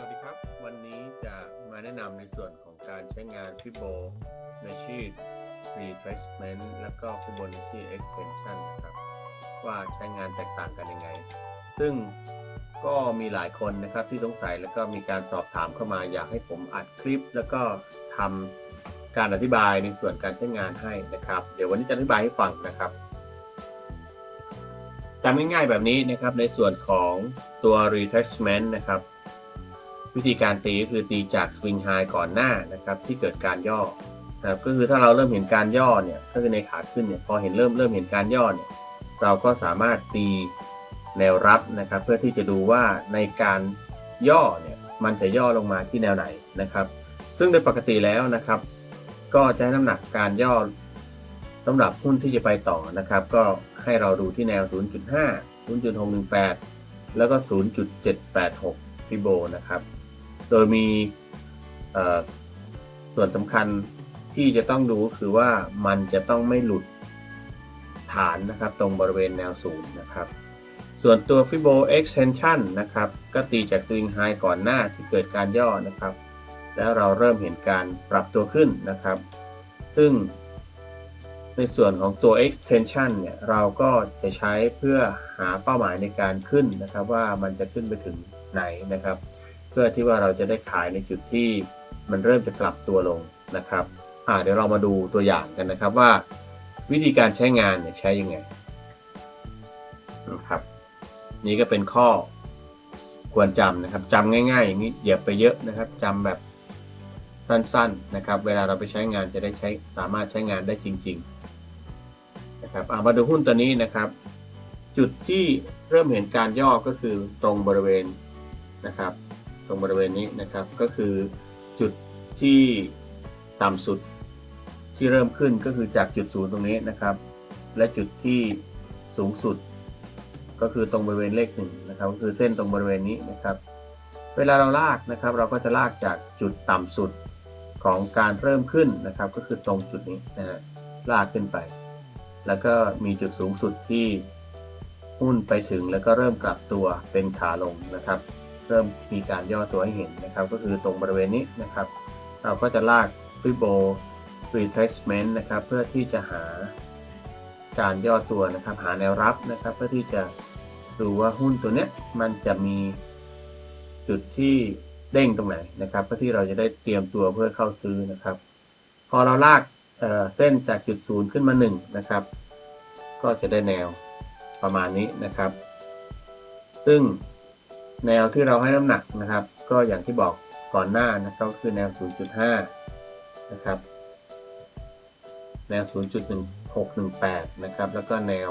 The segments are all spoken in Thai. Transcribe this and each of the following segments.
วัสดีครับ วันนี้จะมาแนะนำในส่วนของการใช้งาน Fibonacci retracement แล้วก็ Fibonacci extension นะครับ ว่าใช้งานแตกต่างกันยังไง ซึ่งก็มีหลายคนนะครับที่สงสัยแล้วก็มีการสอบถามเข้ามาอยากให้ผมอัดคลิป แล้วก็ทำการอธิบายในส่วนการใช้งานให้นะครับ เดี๋ยววันนี้จะอธิบายให้ฟังนะครับจำง่ายๆแบบนี้นะครับในส่วนของตัว retracement นะครับ วิธีการตีก็คือตีจากสวิงไฮก่อนหน้านะครับที่เกิดการย่อนะก็คือถ้าเราเริ่มเห็นการย่อเนี่ยก็คือในขาขึ้นเนี่ยพอเห็นเริ่มเริ่มเห็นการย่อเนี่ยเราก็สามารถตีแนวรับนะครับเพื่อที่จะดูว่าในการย่อเนี่ยมันจะย่อลงมาที่แนวไหนนะครับ ซึ่งโดยปกติแล้วนะครับ ก็จะให้น้ำหนักการย่อสำหรับหุ้นที่จะไปต่อนะครับ ก็ให้เราดูที่แนว 0.5 0.618 แล้วก็ 0.786ฟิโบนะครับ โดยมีส่วนสำคัญที่จะต้องดูก็คือว่ามันจะต้องไม่หลุดฐานนะครับตรงบริเวณแนวศูนย์นะครับ ส่วนตัว Fibo extension นะครับ ก็ตีจาก swing high ก่อนหน้าที่เกิดการย่อนะครับ แล้วเราเริ่มเห็นการปรับตัวขึ้นนะครับ ซึ่งในส่วนของตัว extension เนี่ย เราก็จะใช้เพื่อหาเป้าหมายในการขึ้นนะครับ ว่ามันจะขึ้นไปถึงไหนนะครับ เพื่อที่ว่าเราจะได้ขายในจุดที่มันเริ่มจะกลับตัวลงนะครับอ่าเดี๋ยวเรามาดูตัวอย่างกันนะครับว่า วิธีการใช้งานเนี่ยใช้ยังไงนะครับนี่ก็เป็นข้อควรจำนะครับจำง่ายๆอย่างนี้อย่าไปเยอะนะครับจำแบบสั้นๆนะครับ เวลาเราไปใช้งานจะได้ใช้สามารถใช้งานได้จริง ๆ นะครับามาดูหุ้นตัวนี้นะครับ จุดที่เริ่มเห็นการย่อก็คือตรงบริเวณนะครับ รงบริเวณนี้นะครับ ก็คือจุดที่ต่ำสุดที่เริ่มขึ้นก็คือจากจุดศูนย์ตรงนี้นะครับ และจุดที่สูงสุด ก็คือตรงบริเวณเลขหนึ่งนะครับ ก็คือเส้นตรงบริเวณนี้นะครับ เวลาเราลากนะครับ เราก็จะลากจากจุดต่ำสุดของการเริ่มขึ้นนะครับ ก็คือตรงจุดนี้นะฮะลากขึ้นไป แล้วก็มีจุดสูงสุดที่หุ้นไปถึงแล้วก็เริ่มกลับตัวเป็นขาลงนะครับ เริ่มมีการย่อตัวให้เห็นนะครับ ก็คือตรงบริเวณนี้นะครับ เราก็จะลากฟิโบ retracement นะครับ เพื่อที่จะหาการย่อตัวนะครับ หาแนวรับนะครับ เพื่อที่จะดูว่าหุ้นตัวเนี้ยมันจะมีจุดที่เด้งตรงไหนนะครับ เพื่อที่เราจะได้เตรียมตัวเพื่อเข้าซื้อนะครับ พอเราลากเเส้นจากจุดศูนย์ขึ้นมา1นะครับ ก็จะได้แนวประมาณนี้นะครับ ซึ่ง แนวที่เราให้น้ำหนักนะครับ ก็อย่างที่บอกก่อนหน้านะครับก็คือแนว 0.5 นะครับ แนว 0.1618 นะครับ แล้วก็แนว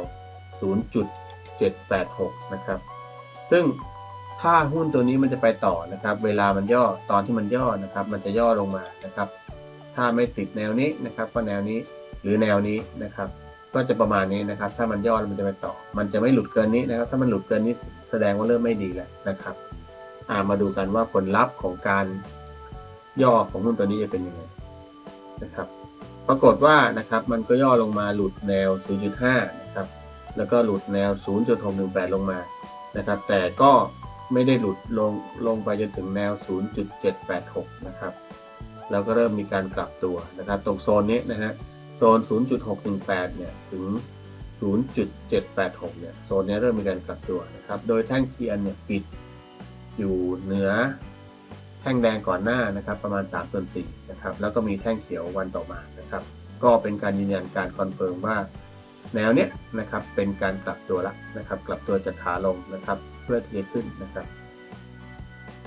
0.786 นะครับ ซึ่งถ้าหุ้นตัวนี้มันจะไปต่อนะครับ เวลามันย่อตอนที่มันย่อนะครับ มันจะย่อลงมานะครับ ถ้าไม่ติดแนวนี้นะครับ ก็แนวนี้หรือแนวนี้นะครับ ก็จะประมาณนี้นะครับ ถ้ามันย่อมันจะไปต่อ มันจะไม่หลุดเกินนี้นะครับ ถ้ามันหลุดเกินนี้แสดงว่าเริ่มไม่ดีแล้วนะครับามาดูกันว่าผลลัพธ์ของการย่อของหุ้นตัวนี้จะเป็นยังไงนะครับ ปรากฏว่านะครับมันก็ย่อลงมาหลุดแนว 0.5 นะครับ แล้วก็หลุดแนว 0.618 ลงมานะครับ แต่ก็ไม่ได้หลุดลงลงไปจนถึงแนว 0.786 นะครับ แล้วก็เริ่มมีการกลับตัวนะครับ ตรงโซนนี้นะฮะ โซน 0.618 เนี่ย ถึง 0.786 เนี่ย โซนนี้เริ่มมีการกลับตัวนะครับ โดยแท่งเทียนเนี่ยปิดอยู่เหนือแท่งแดงก่อนหน้านะครับ ประมาณ3ส่วน4นะครับ แล้วก็มีแท่งเขียววันต่อมานะครับ ก็เป็นการยืนยันการคอนเฟิร์มว่าแนวเนี้ยนะครับ เป็นการกลับตัวละนะครับ กลับตัวจากขาลงนะครับ เพื่อที่จะขึ้นนะครับ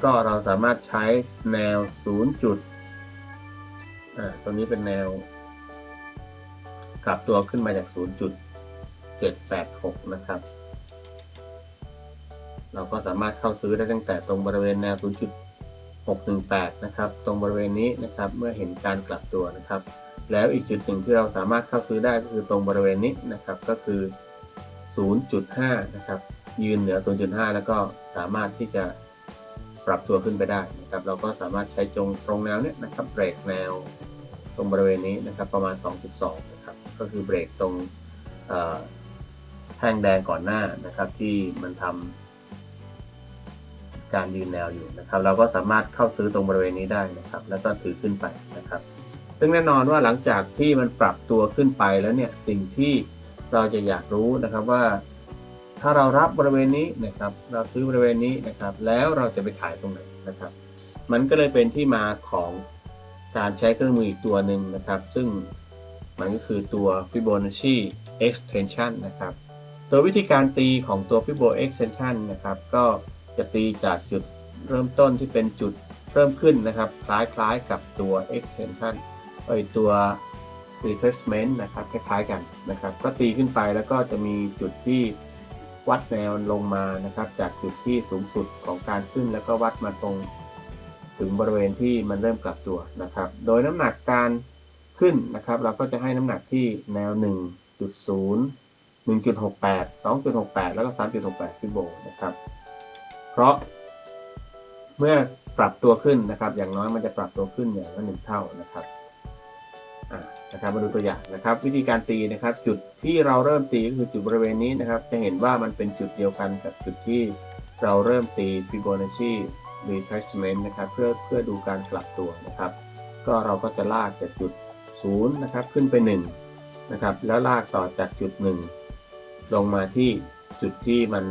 ก็เราสามารถใช้แนว 0 จุดอ่า ตรงนี้เป็นแนว กลับตัวขึ้นมาจาก 0.786 นะครับ เราก็สามารถเข้าซื้อได้ตั้งแต่ตรงบริเวณแนว 0.618 นะครับ ตรงบริเวณนี้นะครับ เมื่อเห็นการกลับตัวนะครับ แล้วอีกจุดหนึ่งที่เราสามารถเข้าซื้อได้ก็คือตรงบริเวณนี้นะครับ ก็คือ 0.5 นะครับ ยืนเหนือ 0.5 แล้วก็สามารถที่จะปรับตัวขึ้นไปได้นะครับ เราก็สามารถใช้จงตรงแนวเนี้ยนะครับเบรกแนวตรงบริเวณนี้นะครับประมาณ 2.2 ก็คือเบรกตรงแท่งแดงก่อนหน้านะครับ ที่มันทำการยืนแนวอยู่นะครับ เราก็สามารถเข้าซื้อตรงบริเวณนี้ได้นะครับ แล้วก็ถือขึ้นไปนะครับ ซึ่งแน่นอนว่าหลังจากที่มันปรับตัวขึ้นไปแล้วเนี่ยสิ่งที่เราจะอยากรู้นะครับว่า ถ้าเรารับบริเวณนี้นะครับ เราซื้อบริเวณนี้นะครับ แล้วเราจะไปขายตรงไหนนะครับ มันก็เลยเป็นที่มาของการใช้เครื่องมืออีกตัวหนึ่งนะครับ ซึ่ง มันก็คือตัว Fibonacci extension นะครับตัววิธีการตีของตัว Fibonacci extension นะครับ ก็จะตีจากจุดเริ่มต้นที่เป็นจุดเริ่มขึ้นนะครับ คล้ายๆกับตัว extension เอ้ยตัว retracement นะครับคล้ายๆกันนะครับ ก็ตีขึ้นไปแล้วก็จะมีจุดที่วัดแนวลงมานะครับ จากจุดที่สูงสุดของการขึ้น แล้วก็วัดมาตรงถึงบริเวณที่มันเริ่มกลับตัวนะครับ โดยน้ำหนักการ ขึ้นนะครับ เราก็จะให้น้ำหนักที่แนว 1.0 1.68 2.68 แล้วก็ 3.68ฟิโบนะครับ เพราะ เมื่อปรับตัวขึ้นนะครับ อย่างน้อยมันจะปรับตัวขึ้นอย่างละหนึ่งเท่านะครับนะครับมาดูตัวอย่างนะครับ วิธีการตีนะครับ จุดที่เราเริ่มตีก็คือจุดบริเวณนี้นะครับ จะเห็นว่ามันเป็นจุดเดียวกันกับจุดที่เราเริ่มตี Fibonacci retracement นะครับ เพื่อเพื่อดูการกลับตัวนะครับ ก็เราก็จะลากจากจุด 0นะครับขึ้นไป1นะครับแล้วลากต่อจากจุด 1 ลงมาที่จุดที่มัน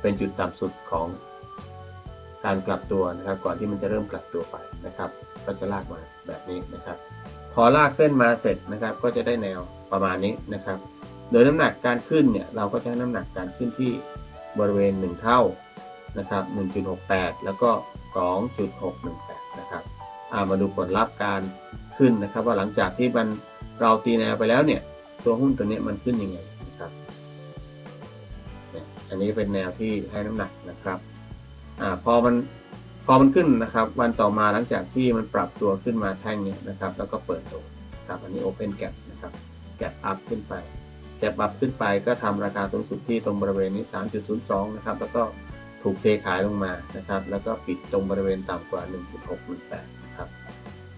เป็นจุดต่ำสุดของการกลับตัวนะครับ ก่อนที่มันจะเริ่มกลับตัวไปนะครับ ก็จะลากมาแบบนี้นะครับ พอลากเส้นมาเสร็จนะครับ ก็จะได้แนวประมาณนี้นะครับ โดยน้ำหนักการขึ้นเนี่ยเราก็จะให้น้ำหนักการขึ้นที่บริเวณ 1 เท่านะครับ 1.68 แล้วก็ 2.618 นะครับามาดูผลลัพธ์การ ขึ้นนะครับ ว่าหลังจากที่มันเราตีแนวไปแล้วเนี่ย ตัวหุ้นตัวนี้มันขึ้นยังไงนะครับเนี่ยอันนี้เป็นแนวที่ให้น้ำหนักนะครับอ่าพอมันพอมันขึ้นนะครับ วันต่อมาหลังจากที่มันปรับตัวขึ้นมาแท่งเนี่ยนะครับ แล้วก็เปิดตัวครับอันนี้ Open Gap นะครับ Gap Up ขึ้นไป Gap Up ขึ้นไปก็ทำราคาสูงสุดที่ตรงบริเวณนี้ 3.02 นะครับ แล้วก็ถูกเทขายลงมานะครับ แล้วก็ปิดตรงบริเวณต่ำกว่า 1.618นะครับ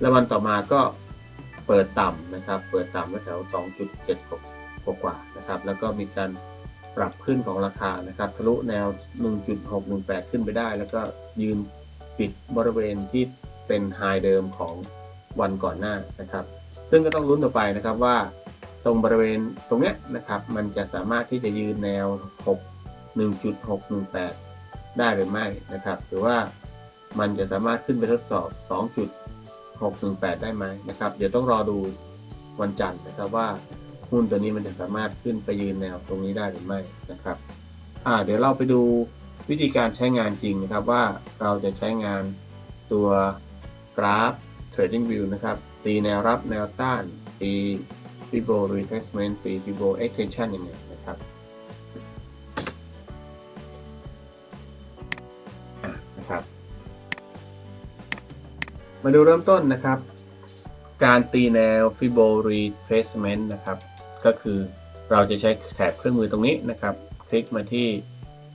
แล้ววันต่อมาก็เปิดต่ำนะครับ เปิดต่ำแถว 2.76กว่านะครับ แล้วก็มีการปรับขึ้นของราคานะครับ ทะลุแนว 1.618 ขึ้นไปได้ แล้วก็ยืนปิดบริเวณที่เป็นไฮเดิมของวันก่อนหน้านะครับ ซึ่งก็ต้องลุ้นต่อไปนะครับว่าตรงบริเวณตรงเนี้ยนะครับ มันจะสามารถที่จะยืนแนว 6 1.618 ได้หรือไม่นะครับ หรือว่ามันจะสามารถขึ้นไปทดสอบ 618 ได้ไหมนะครับ เดี๋ยวต้องรอดูวันจันทร์นะครับว่าหุ้นตัวนี้มันจะสามารถขึ้นไปยืนแนวตรงนี้ได้หรือไม่นะครับอ่าเดี๋ยวเราไปดูวิธีการใช้งานจริงนะครับว่าเราจะใช้งานตัวกราฟ Trading View นะครับ ตีแนวรับแนวต้าน ตี Fibo Retracement ตี Fibo Extension ยังไง มาดูเริ่มต้นนะครับ การตีแนว Fibo Retracement นะครับ ก็คือเราจะใช้แถบเครื่องมือตรงนี้นะครับ คลิกมาที่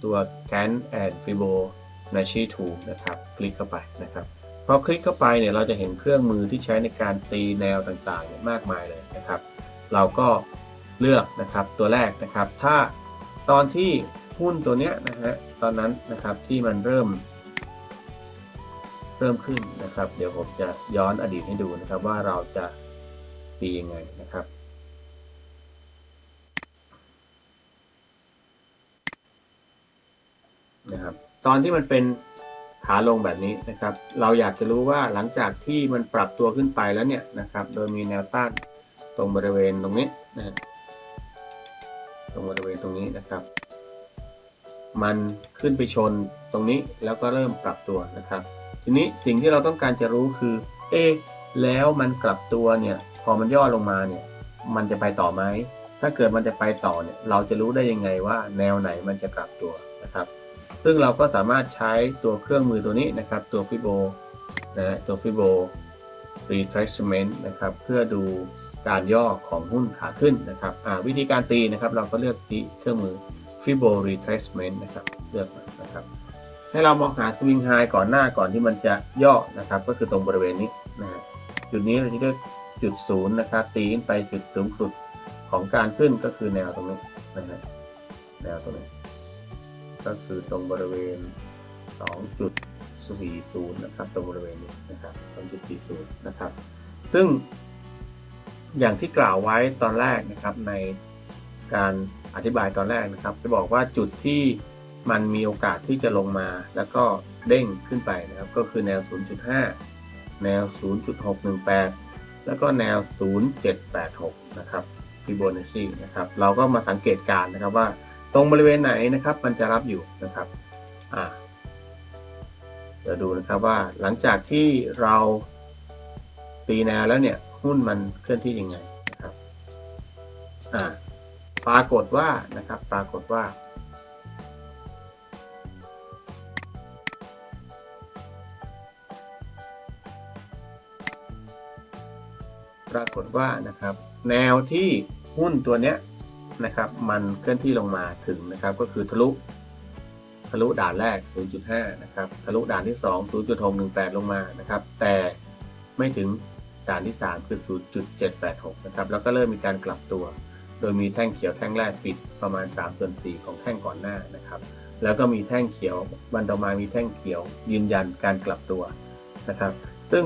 ตัว Can and Fibonacci Tool นะครับ คลิกเข้าไปนะครับพอคลิกเข้าไปเนี่ยเราจะเห็นเครื่องมือที่ใช้ในการตีแนวต่างๆเนี่ยมากมายเลยนะครับ เราก็เลือกนะครับตัวแรกนะครับ ถ้าตอนที่หุ้นตัวเนี้ยนะฮะตอนนั้นนะครับที่มันเริ่ม เริ่มขึ้นนะครับ เดี๋ยวผมจะย้อนอดีตให้ดูนะครับ ว่าเราจะตียังไงนะครับนะครับ ตอนที่มันเป็นขาลงแบบนี้นะครับ เราอยากจะรู้ว่าหลังจากที่มันปรับตัวขึ้นไปแล้วเนี่ยนะครับ โดยมีแนวต้านตรงบริเวณตรงนี้นะตรงบริเวณตรงนี้นะครับ มันขึ้นไปชนตรงนี้แล้วก็เริ่มปรับตัวนะครับ ทีนี้สิ่งที่เราต้องการจะรู้คือ เอ๊ะแล้วมันกลับตัวเนี่ย พอมันย่อลงมาเนี่ย มันจะไปต่อไหม ถ้าเกิดมันจะไปต่อเนี่ย เราจะรู้ได้ยังไงว่า แนวไหนมันจะกลับตัวนะครับ ซึ่งเราก็สามารถใช้ตัวเครื่องมือตัวนี้นะครับ ตัว Fibo นะฮะตัว Fibo retracement นะครับ เพื่อดูการย่อของหุ้นขาขึ้นนะครับอ่าวิธีการตีนะครับ เราก็เลือกที่เครื่องมือ Fibo retracement นะครับ เลือกนะครับ ให้เรามองหา swing high ก่อนหน้าก่อนที่มันจะย่อนะครับ ก็คือตรงบริเวณนี้นะจุดนี้เราจะเรียกจุดศูนย์นะครับ ตีนไปจุดสูงสุดของการขึ้นก็คือแนวตรงนี้นะฮะแนวตรงนี้ ก็คือตรงบริเวณ 2.40 นะครับ ตรงบริเวณนี้นะครับ2.40 นะครับ ซึ่งอย่างที่กล่าวไว้ตอนแรกนะครับในการอธิบายตอนแรกนะครับ จะบอกว่าจุดที่ มันมีโอกาสที่จะลงมาแล้วก็เด้งขึ้นไปนะครับ ก็คือแนว 0.5 แนว 0.618 แล้วก็แนว 0.786 นะครับฟิโบนัชชีนะครับ เราก็มาสังเกตการนะครับว่าตรงบริเวณไหนนะครับ มันจะรับอยู่นะครับอ่าเดี๋ยวดูนะครับว่าหลังจากที่เราตีแนวแล้วเนี่ยหุ้นมันเคลื่อนที่ยังไงนะครับอ่าปรากฏว่านะครับ ปรากฏว่า ปรากฏว่านะครับ แนวที่หุ้นตัวเนี้ยนะครับ มันเคลื่อนที่ลงมาถึงนะครับ ก็คือทะลุทะลุด่านแรก 0.5 นะครับ ทะลุด่านที่ 2 0.618 ลงมานะครับ แต่ไม่ถึงด่านที่ 3 คือ 0.786 นะครับ แล้วก็เริ่มมีการกลับตัว โดยมีแท่งเขียวแท่งแรกปิดประมาณ3ส่วน4ของแท่งก่อนหน้านะครับ แล้วก็มีแท่งเขียววันต่อมามีแท่งเขียวยืนยันการกลับตัวนะครับ ซึ่ง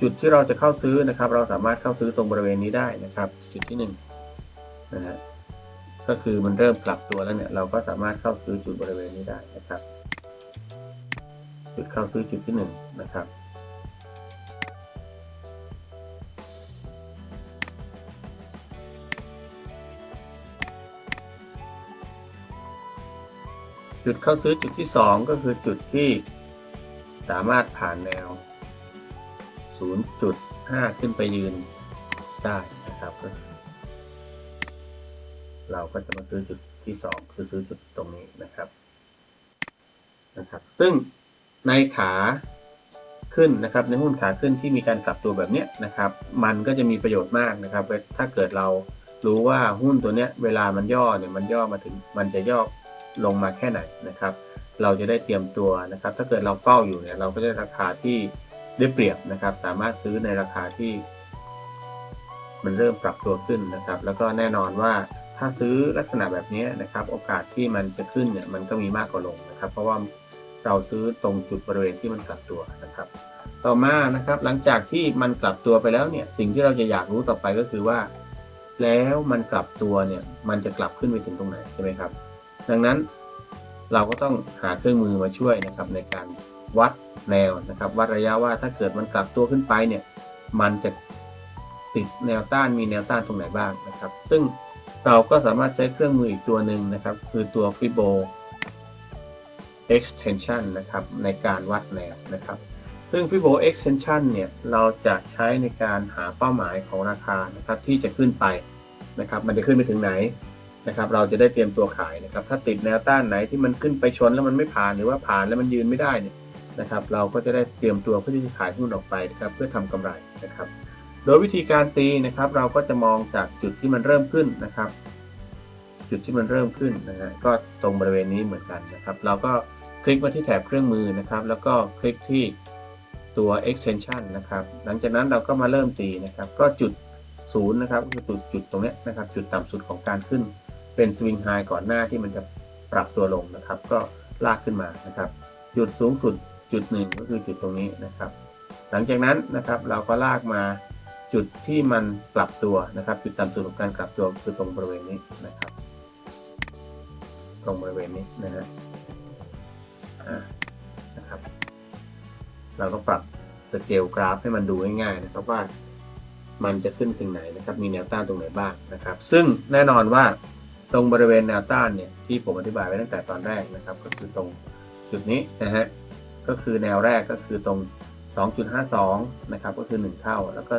จุดที่เราจะเข้าซื้อนะครับ เราสามารถเข้าซื้อตรงบริเวณนี้ได้นะครับ จุดที่1นงนะฮะก็คือมันเริ่มกลับตัวแล้วเนี่ยเราก็สามารถเข้าซื้อจุดบริเวณนี้ได้นะครับ จุดเข้าซื้อจุดที่หนึ่งนะครับจุดเข้าซื้อจุดที่สองก็คือจุดที่สามารถผ่านแนว 0.5 ขึ้นไปยืนได้นะครับ เราก็จะมาซื้อจุดที่ 2 คือซื้อจุดตรงนี้นะครับนะครับ ซึ่งในขาขึ้นนะครับ ในหุ้นขาขึ้นที่มีการกลับตัวแบบนี้นะครับ มันก็จะมีประโยชน์มากนะครับ ถ้าเกิดเรารู้ว่าหุ้นตัวเนี้ยเวลามันย่อเนี่ยมันย่อมาถึงมันจะย่อลงมาแค่ไหนนะครับ เราจะได้เตรียมตัวนะครับ ถ้าเกิดเราเฝ้าอยู่เนี่ยเราก็ได้ราคาที่ ได้เปรียบนะครับ สามารถซื้อในราคาที่ มันเริ่มปรับตัวขึ้นนะครับ แล้วก็แน่นอนว่าถ้าซื้อลักษณะแบบนี้นะครับ โอกาสที่มันจะขึ้นเนี่ยมันก็มีมากกว่าลงนะครับ เพราะว่าเราซื้อตรงจุดบริเวณที่มันกลับตัวนะครับ ต่อมานะครับหลังจากที่มันกลับตัวไปแล้วเนี่ยสิ่งที่เราจะอยากรู้ต่อไปก็คือว่า แล้วมันกลับตัวเนี่ยมันจะกลับขึ้นไปถึงตรงไหนใช่ไหมครับ ดังนั้นเราก็ต้องหาเครื่องมือมาช่วยนะครับในการ วัดแนวนะครับวัดระยะว่าถ้าเกิดมันกลับตัวขึ้นไปเนี่ยมันจะติดแนวต้านมีแนวต้านตรงไหนบ้างนะครับ ซึ่งเราก็สามารถใช้เครื่องมืออีกตัวหนึ่งนะครับ คือตัว Fibo extension นะครับในการวัดแนวนะครับ ซึ่ง Fibo extension เนี่ยเราจะใช้ในการหาเป้าหมายของราคานะครับที่จะขึ้นไปนะครับ มันจะขึ้นไปถึงไหนนะครับ เราจะได้เตรียมตัวขายนะครับ ถ้าติดแนวต้านไหนที่มันขึ้นไปชนแล้วมันไม่ผ่านหรือว่าผ่านแล้วมันยืนไม่ได้เนี่ย นะครับ เราก็จะได้เตรียมตัวเพื่อที่จะขายหุ้นออกไปนะครับ เพื่อทำกำไรนะครับ โดยวิธีการตีนะครับ เราก็จะมองจากจุดที่มันเริ่มขึ้นนะครับ จุดที่มันเริ่มขึ้นนะฮะก็ตรงบริเวณนี้เหมือนกันนะครับ เราก็คลิกมาที่แถบเครื่องมือนะครับ แล้วก็คลิกที่ตัว extension นะครับ หลังจากนั้นเราก็มาเริ่มตีนะครับ ก็จุดศูนย์นะครับก็คือจุดจุดตรงนี้นะครับ จุดต่ำสุดของการขึ้น เป็นสวิงไฮก่อนหน้าที่มันจะปรับตัวลงนะครับ ก็ลากขึ้นมานะครับ จุดสูงสุด จุดหนึ่งก็คือจุดตรงนี้นะครับ หลังจากนั้นนะครับเราก็ลากมาจุดที่มันกลับตัวนะครับ จุดต่ำสุดของการกลับตัวคือตรงบริเวณนี้นะครับ ตรงบริเวณนี้นะฮะนะครับ เราก็ปรับสเกลกราฟให้มันดูง่ายๆนะครับว่ามันจะขึ้นถึงไหนนะครับ มีแนวต้านตรงไหนบ้างนะครับ ซึ่งแน่นอนว่าตรงบริเวณแนวต้านเนี่ยที่ผมอธิบายไว้ตั้งแต่ตอนแรกนะครับ ก็คือตรงจุดนี้นะฮะ ก็คือแนวแรกก็คือตรง 2.52 นะครับ ก็คือ 1 เท่า แล้วก็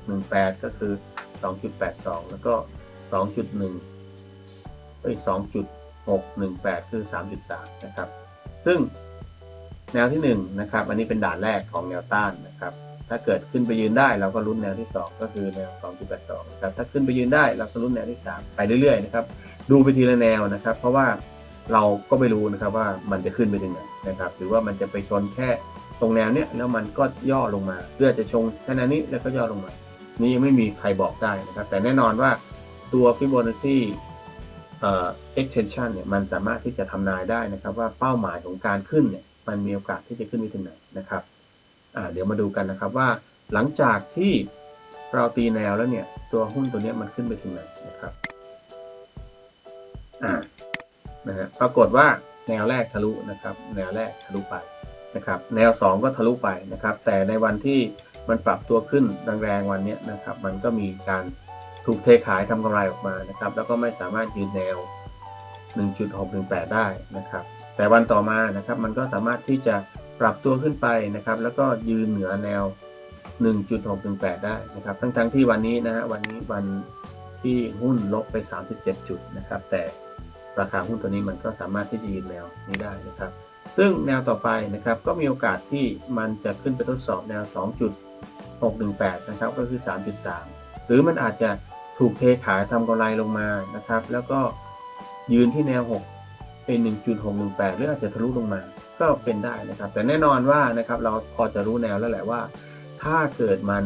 1.618 ก็คือ 2.82 แล้วก็ 2.1เอ้ย2.618 คือ 3.3 นะครับ ซึ่งแนวที่ 1 นะครับ อันนี้เป็นด่านแรกของแนวต้านนะครับ ถ้าเกิดขึ้นไปยืนได้เราก็ลุ้นแนวที่ 2 ก็คือแนว 2.82 นะครับ ถ้าขึ้นไปยืนได้เราก็ลุ้นแนวที่ 3 ไปเรื่อยๆ นะครับ ดูไปทีละแนวนะครับ เพราะว่า เราก็ไม่รู้นะครับว่ามันจะขึ้นไปถึงไหนนะครับ หรือว่ามันจะไปชนแค่ตรงแนวเนี้ยแล้วมันก็ย่อลงมาเพื่อจะชงแค่นั้นนี้แล้วก็ย่อลงมา นี่ยังไม่มีใครบอกได้นะครับ แต่แน่นอนว่าตัว Fibonacci เอ่อ extension เนี่ยมันสามารถที่จะทำนายได้นะครับ ว่าเป้าหมายของการขึ้นเนี่ยมันมีโอกาสที่จะขึ้นไปถึงไหนนะครับอ่าเดี๋ยวมาดูกันนะครับว่าหลังจากที่เราตีแนวแล้วเนี่ยตัวหุ้นตัวเนี้ยมันขึ้นไปถึงไหนนะครับอ่า นะฮะปรากฏว่าแนวแรกทะลุนะครับ แนวแรกทะลุไปนะครับ แนว 2 ก็ทะลุไปนะครับ แต่ในวันที่มันปรับตัวขึ้นแรงๆวันนี้นะครับ มันก็มีการถูกเทขายทำกำไรออกมานะครับ แล้วก็ไม่สามารถยืนแนว 1.618 ได้นะครับ แต่วันต่อมานะครับ มันก็สามารถที่จะปรับตัวขึ้นไปนะครับ แล้วก็ยืนเหนือแนว 1.618 ได้นะครับ ทั้งๆที่วันนี้นะฮะวันนี้วันที่หุ้นลบไป 37 จุดนะครับ แต่ ราคาหุ้นตัวนี้มันก็สามารถที่จะยืนแนวนี้ได้นะครับ ซึ่งแนวต่อไปนะครับก็มีโอกาสที่มันจะขึ้นไปทดสอบแนว 2.618 นะครับก็คือ 3.3 หรือมันอาจจะถูกเทขายทำกำไรลงมานะครับ แล้วก็ยืนที่แนว 6 เป็น 1.618 หรืออาจจะทะลุลงมา ก็เป็นได้นะครับ แต่แน่นอนว่านะครับเราพอจะรู้แนวแล้วแหละว่า ถ้าเกิดมัน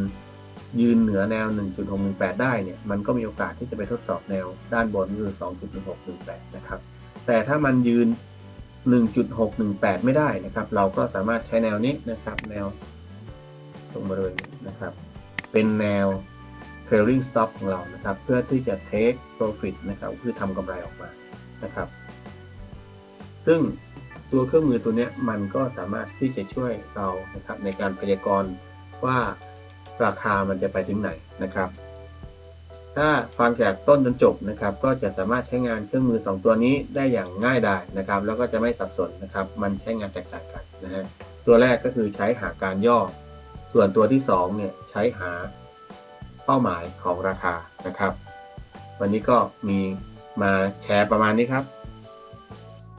ยืนเหนือแนว 1.618 ได้เนี่ย มันก็มีโอกาสที่จะไปทดสอบแนวด้านบนคือ 2.1618 นะครับ แต่ถ้ามันยืน 1.618 ไม่ได้นะครับ เราก็สามารถใช้แนวนี้นะครับ แนวตรงบริเวณนี้นะครับ เป็นแนว trailing stop ของเรานะครับ เพื่อที่จะ take profit นะครับ คือทำกำไรออกมานะครับ ซึ่งตัวเครื่องมือตัวเนี้ยมันก็สามารถที่จะช่วยเรานะครับในการพยากรณ์ว่า ราคามันจะไปถึงไหนนะครับ ถ้าฟังจากต้นจนจบนะครับ ก็จะสามารถใช้งานเครื่องมือ 2 ตัวนี้ได้อย่างง่ายดายนะครับ แล้วก็จะไม่สับสนนะครับ มันใช้งานแตกต่างกันนะฮะตัวแรกก็คือใช้หาการย่อ ส่วนตัวที่2เนี่ยใช้หาเป้าหมายของราคานะครับ วันนี้ก็มีมาแชร์ประมาณนี้ครับ